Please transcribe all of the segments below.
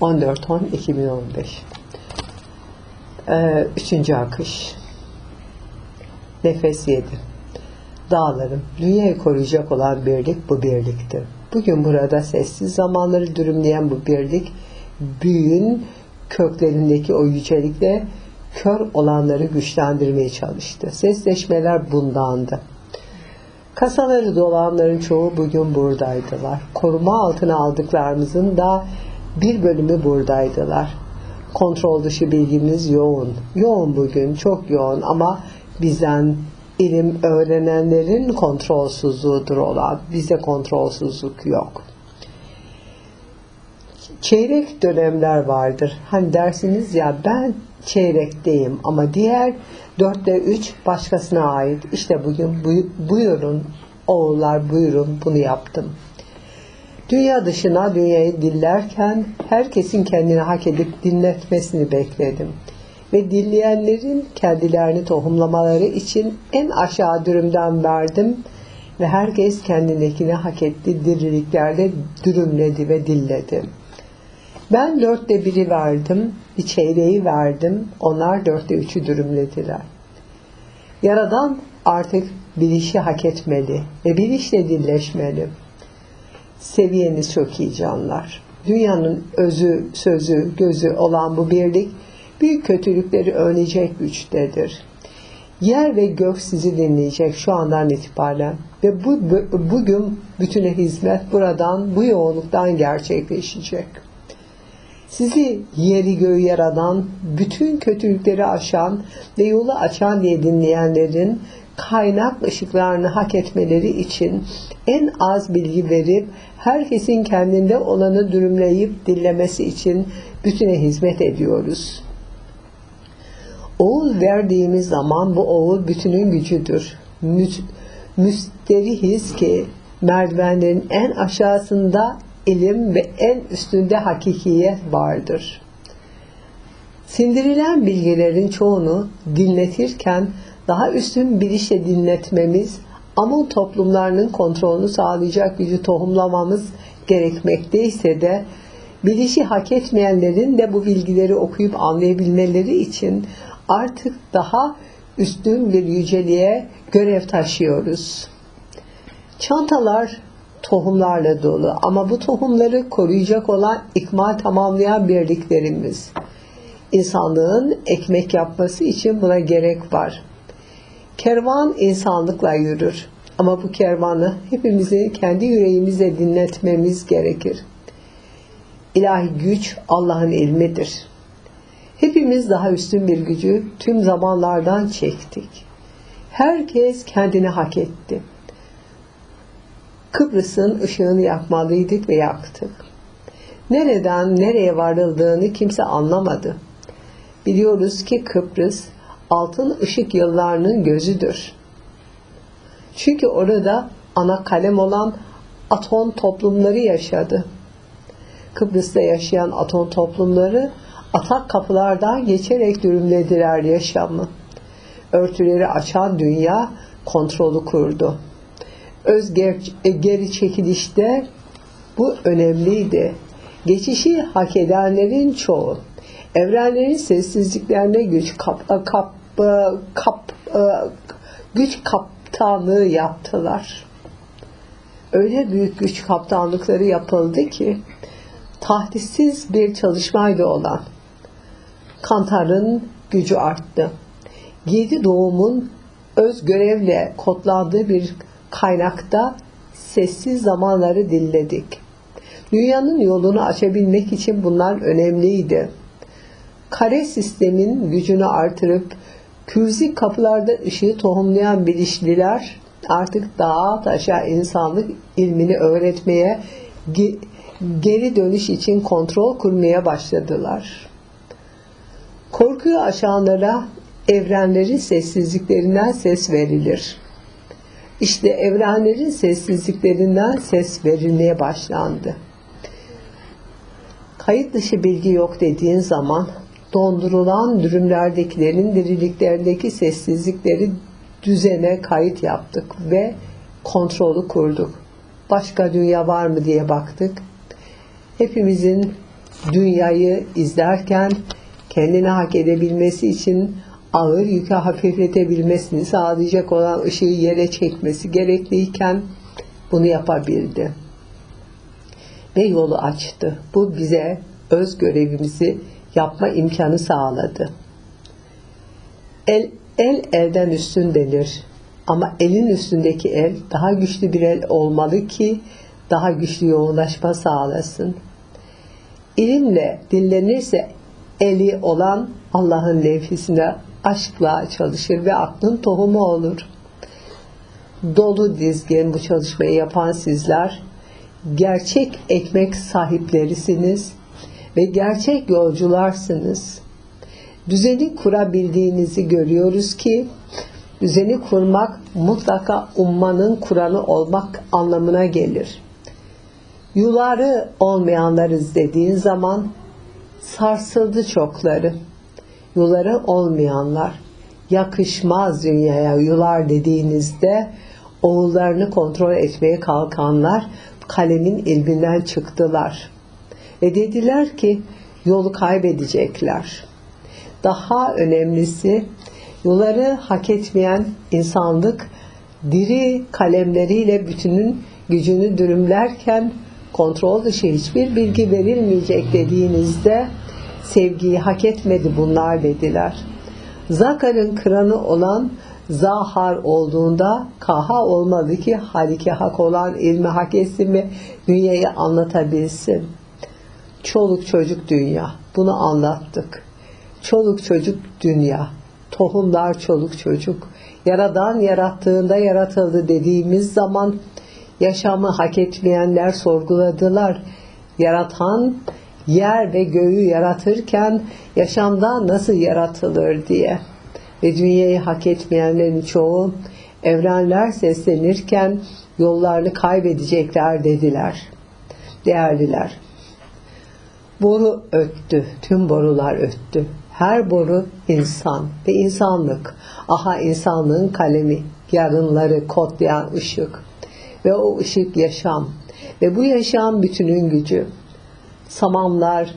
14-10-2015 ee, Üçüncü akış Nefes yedi Dağlarım, dünyayı koruyacak olan birlik bu birliktir. Bugün burada sessiz zamanları dürümleyen bu birlik büyün köklerindeki o yücelikle kör olanları güçlendirmeye çalıştı. Sesleşmeler bundandı. Kasaları dolanların çoğu bugün buradaydılar. Koruma altına aldıklarımızın da bir bölümü buradaydılar. Kontrol dışı bilgimiz yoğun. Yoğun bugün, çok yoğun ama bizden ilim öğrenenlerin kontrolsüzlüğüdür olan. Bize kontrolsüzlük yok. Çeyrek dönemler vardır. Hani dersiniz ya ben çeyrekteyim ama diğer dörtte üç başkasına ait. İşte bugün buyurun oğullar buyurun bunu yaptım. Dünya dışına dünyayı dillerken herkesin kendini hak edip dinletmesini bekledim. Ve dinleyenlerin kendilerini tohumlamaları için en aşağı dürümden verdim ve herkes kendindekini hak etti diriliklerle dürümledi ve dilledi. Ben dörtte biri verdim, bir çeyreği verdim, onlar dörtte üçü dürümlediler. Yaradan artık bilişi hak etmeli ve bilişle dilleşmeli. Seviyeniz çok iyi canlar. Dünyanın özü, sözü, gözü olan bu birlik büyük kötülükleri önleyecek güçtedir. Yer ve gök sizi dinleyecek şu andan itibaren ve bu, bugün bütüne hizmet buradan, bu yoğunluktan gerçekleşecek. Sizi yeri göğü yaradan, bütün kötülükleri aşan ve yolu açan diye dinleyenlerin kaynak ışıklarını hak etmeleri için en az bilgi verip herkesin kendinde olanı dürümleyip dinlemesi için bütüne hizmet ediyoruz. Oğul verdiğimiz zaman bu oğul bütünün gücüdür. Mü müsterihiz ki merdivenlerin en aşağısında ilim ve en üstünde hakikiyet vardır. Sindirilen bilgilerin çoğunu dinletirken daha üstün bir işe dinletmemiz, ama toplumlarının kontrolünü sağlayacak gücü tohumlamamız gerekmekteyse de bilişi hak etmeyenlerin de bu bilgileri okuyup anlayabilmeleri için artık daha üstün bir yüceliğe görev taşıyoruz. Çantalar tohumlarla dolu ama bu tohumları koruyacak olan ikmal tamamlayan birliklerimiz. İnsanlığın ekmek yapması için buna gerek var. Kervan insanlıkla yürür. Ama bu kervanı hepimizin kendi yüreğimize dinletmemiz gerekir. İlahi güç Allah'ın ilmidir. Hepimiz daha üstün bir gücü tüm zamanlardan çektik. Herkes kendini hak etti. Kıbrıs'ın ışığını yakmalıydık ve yaktık. Nereden nereye varıldığını kimse anlamadı. Biliyoruz ki Kıbrıs altın ışık yıllarının gözüdür. Çünkü orada ana kalem olan atom toplumları yaşadı. Kıbrıs'ta yaşayan atom toplumları atak kapılardan geçerek dürümlediler yaşamı. Örtüleri açan dünya kontrolü kurdu. Öz e, geri çekilişte bu önemliydi. Geçişi hak edenlerin çoğu evrenlerin sessizliklerine güç kap, kap, kap, güç kaptanlığı yaptılar. Öyle büyük güç kaptanlıkları yapıldı ki tahdisiz bir çalışmaydı olan. Kantar'ın gücü arttı. Yedi doğumun öz görevle kodlandığı bir kaynakta sessiz zamanları dilledik. Dünyanın yolunu açabilmek için bunlar önemliydi. Kare sistemin gücünü artırıp Kürzi kapılarda ışığı tohumlayan bilişliler artık dağa taşa insanlık ilmini öğretmeye geri dönüş için kontrol kurmaya başladılar. Korkuyu aşanlara evrenlerin sessizliklerinden ses verilir. İşte evrenlerin sessizliklerinden ses verilmeye başlandı. Kayıt dışı bilgi yok dediğin zaman dondurulan dürümlerdekilerin diriliklerdeki sessizlikleri düzene kayıt yaptık ve kontrolü kurduk. Başka dünya var mı diye baktık. Hepimizin dünyayı izlerken kendini hak edebilmesi için ağır yükü hafifletebilmesini sağlayacak olan ışığı yere çekmesi gerekliyken bunu yapabildi. Ve yolu açtı. Bu bize öz görevimizi yapma imkanı sağladı. El, el elden üstün denir. Ama elin üstündeki el daha güçlü bir el olmalı ki daha güçlü yoğunlaşma sağlasın. İlimle dinlenirse eli olan Allah'ın levhisine aşkla çalışır ve aklın tohumu olur. Dolu dizgin bu çalışmayı yapan sizler gerçek ekmek sahiplerisiniz ve gerçek yolcularsınız. Düzeni kurabildiğinizi görüyoruz ki düzeni kurmak mutlaka ummanın kuranı olmak anlamına gelir. Yuları olmayanlarız dediğin zaman sarsıldı çokları. Yuları olmayanlar yakışmaz dünyaya yular dediğinizde oğullarını kontrol etmeye kalkanlar kalemin ilminden çıktılar. Ve dediler ki yolu kaybedecekler. Daha önemlisi yuları hak etmeyen insanlık diri kalemleriyle bütünün gücünü dürümlerken kontrol dışı hiçbir bilgi verilmeyecek dediğinizde sevgiyi hak etmedi bunlar dediler. Zakar'ın kıranı olan Zahar olduğunda kaha olmalı ki haliki hak olan ilmi hak etsin ve dünyayı anlatabilsin. Çoluk çocuk dünya. Bunu anlattık. Çoluk çocuk dünya. Tohumlar çoluk çocuk. Yaradan yarattığında yaratıldı dediğimiz zaman yaşamı hak etmeyenler sorguladılar. Yaratan yer ve göğü yaratırken yaşamda nasıl yaratılır diye. Ve dünyayı hak etmeyenlerin çoğu evrenler seslenirken yollarını kaybedecekler dediler. Değerliler. Boru öttü, tüm borular öttü. Her boru insan ve insanlık. Aha insanlığın kalemi, yarınları kodlayan ışık. Ve o ışık yaşam. Ve bu yaşam bütünün gücü. Samanlar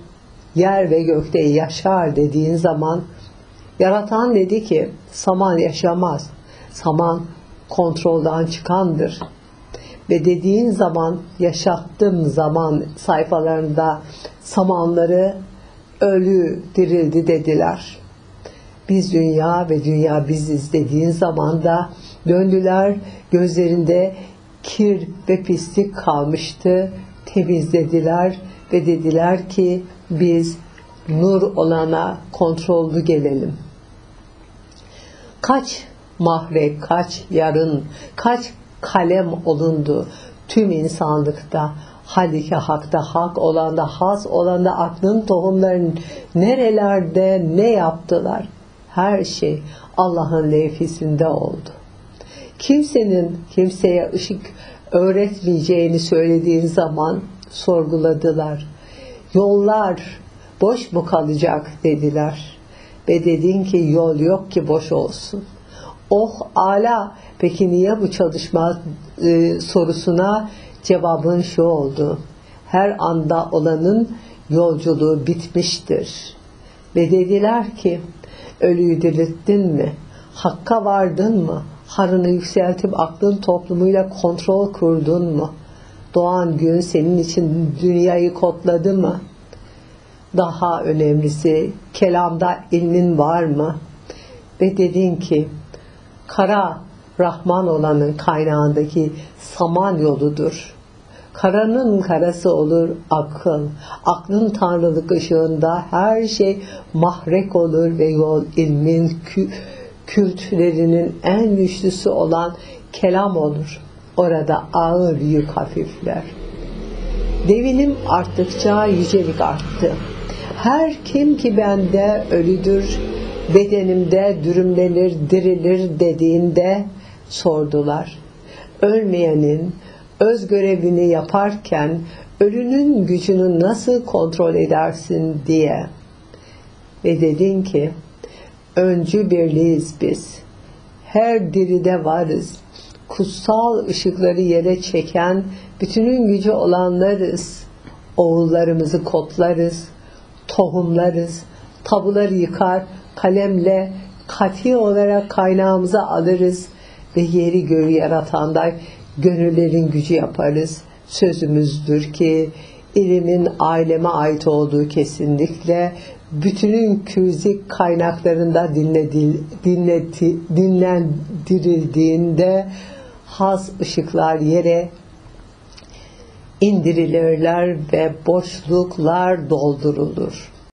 yer ve gökte yaşar dediğin zaman yaratan dedi ki saman yaşamaz. Saman kontroldan çıkandır. Ve dediğin zaman yaşattım zaman sayfalarında samanları ölü dirildi dediler. Biz dünya ve dünya biziz dediğin zaman da döndüler gözlerinde kir ve pislik kalmıştı. Temizlediler ve dediler ki biz nur olana kontrollü gelelim. Kaç mahrek, kaç yarın, kaç kalem olundu tüm insanlıkta. Halike hakta hak olan da has olan da aklın tohumların nerelerde ne yaptılar? Her şey Allah'ın levhisinde oldu. Kimsenin kimseye ışık öğretmeyeceğini söylediğin zaman sorguladılar. Yollar boş mu kalacak dediler. Ve dedin ki yol yok ki boş olsun. Oh ala peki niye bu çalışma e, sorusuna cevabın şu oldu. Her anda olanın yolculuğu bitmiştir. Ve dediler ki ölüyü dirilttin mi? Hakka vardın mı? Harını yükseltip aklın toplumuyla kontrol kurdun mu? Doğan gün senin için dünyayı kodladı mı? Daha önemlisi kelamda ilmin var mı? Ve dedin ki kara Rahman olanın kaynağındaki saman yoludur. Karanın karası olur akıl. Aklın tanrılık ışığında her şey mahrek olur ve yol ilmin kü kültürlerinin en güçlüsü olan kelam olur. Orada ağır yük hafifler. Devinim arttıkça yücelik arttı. Her kim ki bende ölüdür, bedenimde dürümlenir, dirilir dediğinde sordular. Ölmeyenin öz görevini yaparken ölünün gücünü nasıl kontrol edersin diye. Ve dedin ki, öncü birliğiz biz. Her diride varız. Kutsal ışıkları yere çeken bütünün gücü olanlarız. Oğullarımızı kodlarız tohumlarız. Tabuları yıkar, kalemle kati olarak kaynağımıza alırız ve yeri göğü yaratandan gönüllerin gücü yaparız. Sözümüzdür ki ilimin aileme ait olduğu kesinlikle bütünün küzik kaynaklarında dinledil, dinleti, dinlendirildiğinde has ışıklar yere indirilirler ve boşluklar doldurulur.